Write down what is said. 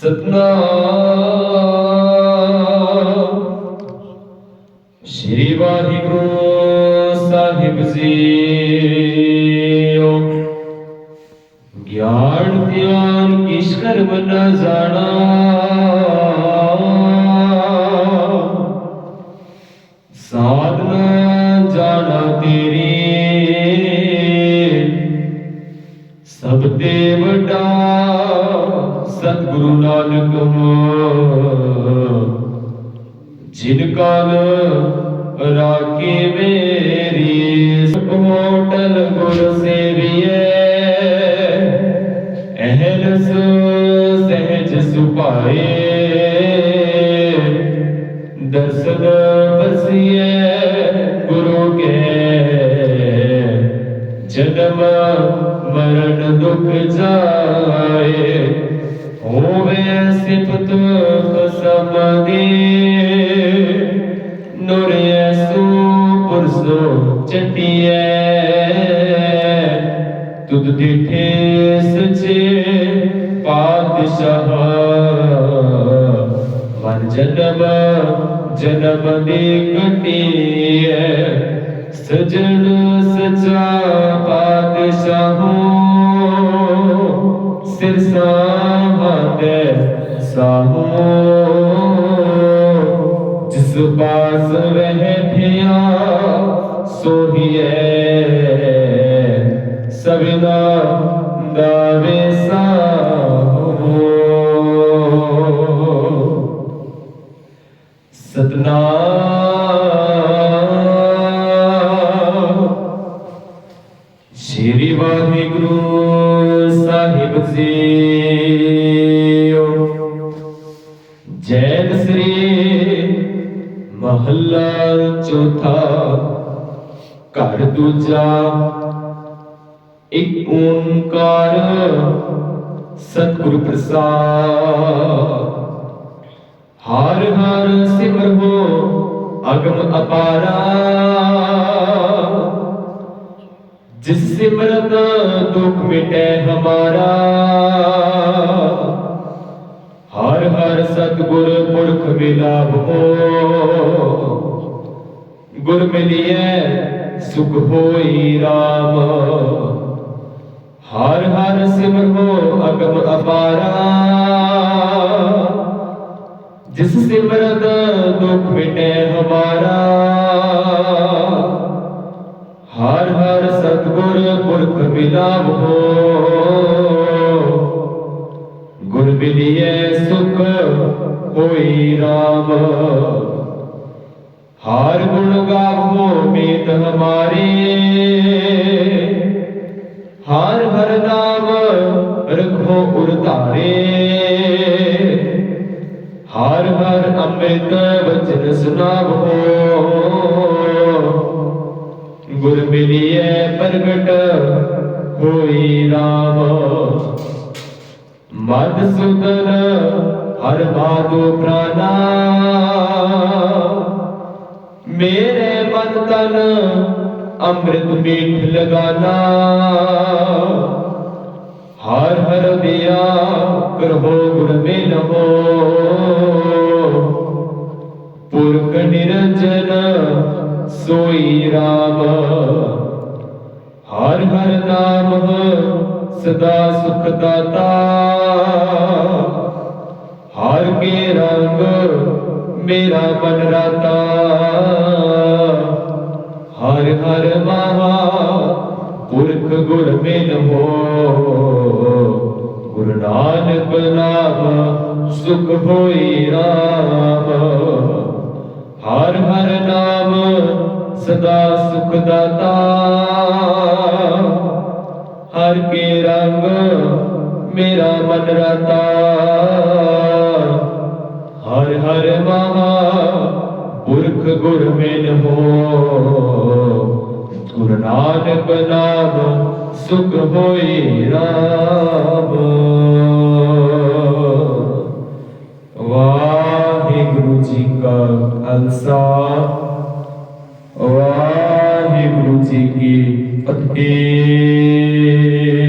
ਸਤਨਾਮ ਸ਼੍ਰੀ ਵਾਹਿਗੁਰੂ ਸਾਹਿਬ ਜੀਓ। ਗਿਆਨ ਧਿਆਨ ਕਿਸ ਕਰਮ ਨ ਜਾਣਾ। ਗੁਰੂ ਨਾਨਕ ਜਿਨ ਕਾਲ ਰਾਖੀ ਮੇਰੀ ਸਪੋਟਲ ਗੁਰ ਸੇਵੀਏ। ਅਹਲਸ ਸਹਿਜ ਸੁਭਾਏ। ਦਰਸ਼ਨ ਬਸੀਏ ਗੁਰੂ ਕੇ। ਜਨਮ ਮਰਨ ਦੁਖ ਜਾਏ। ਹੋਵੇ ਸਿਫਤ ਖਸਮਦੀ ਨੂਰ ਯਸੂ ਪੁਰਸੋ ਚਟੀਏ ਤੁਧ ਦਿੱਠੇ ਸਚੇ ਪਾਤਸ਼ਾਹ। ਵਨ ਜਨਮ ਜਨਮ ਦੀ ਕਟੀਏ ਸਜਣ ਸਚਾ ਸਾਹੋ ਜਿਸ ਪਾਸ ਵਹਿ ਥਿਆ ਸੋਹੀਏ ਸਭਨਾ ਦਾਵੇ ਸਾਹੋ ਜੈ ਸ੍ਰੀ ਮਹੱਲਾ ਚੌਥਾ, ਘਰ ਦੂਜਾ, ਇੱਕ ਓੰਕਾਰ ਸਤਿਗੁਰ ਪ੍ਰਸਾਦ। ਹਰ ਹਰ ਸਿਮਰੋ ਅਗਮ ਅਪਾਰਾ। ਜਿਸ ਸਿਮਰਤ ਦੁਖ ਮਿਟੇ ਹਮਾਰਾ। ਪੁਰਖ ਹੋ ਗੁਰ ਮਿਲਿਐ, ਸੁਖ ਹੋਈ RAM ਹਰ ਹਰ ਸਿਮਰੋ ਅਗਮ ਅਪਾਰਾ। ਜਿਸ ਸਿਮਰਤ ਦੁਖ ਮਿਟੇ ਹਮਾਰਾ। ਹਰ ਹਰ ਸਤਗੁਰ ਪੁਰਖ ਮਿਲਾਵੋ। ਹੋ ਹੋਈ RAM ਹਰ ਗੁਣ ਗਾਵੋ ਮੀਤ ਹਮਾਰੇ। ਹਰ ਹਰ ਨਾਮ ਰਖੋ ਉਰ ਧਾਰੇ। ਹਰ ਹਰ ਅੰਮ੍ਰਿਤ ਵਚਨ ਸੁਨਾਵੋ ਗੁਰ ਮਿਲਿਐ ਪ੍ਰਗਟ ਹੋਈ ਰਾਮ। ਮਦ ਸੁਦਨ ਹਰ ਬਾਦੋ ਪ੍ਰਾਨਾ। ਮੇਰੇ ਮਨ ਤਨ ਅੰਮ੍ਰਿਤ ਮੀਠ ਲਗਾਨਾ। ਹਰ ਹਰ ਦਿਆ ਕਰੋ ਗੁਰ ਮਿਲਵੋ। ਪੁਰਖ ਨਿਰੰਜਨ ਸੋਈ ਰਾਮ। ਹਰ ਹਰ ਨਾਮ ਸਦਾ ਸੁਖ ਦਾਤਾ। ਹਰ ਕੇ ਰੰਗ ਮੇਰਾ ਮਨ ਰਾਤਾ। ਹਰ ਹਰ ਮਹਾ ਪੁਰਖ ਗੁਰ ਮਿਲ ਹੋ। ਗੁਰੂ ਨਾਨਕ ਨਾਮ ਸੁਖ ਹੋਈ RAM ਹਰ ਹਰ ਨਾਮ ਸਦਾ ਸੁਖ ਦਾਤਾ। ਹਰ ਕੇ ਰੰਗ ਮੇਰਾ ਮਨ ਰਤਾ। ਨਾਨਕ ਨਾਮ ਸੁਖ ਹੋਈ ਰਾਮ ਵਾਹਿਗੁਰੂ ਜੀ ਕਾ ਖਾਲਸਾ ਵਾਹਿਗੁਰੂ ਜੀ ਕੀ ਫਤਿਹ।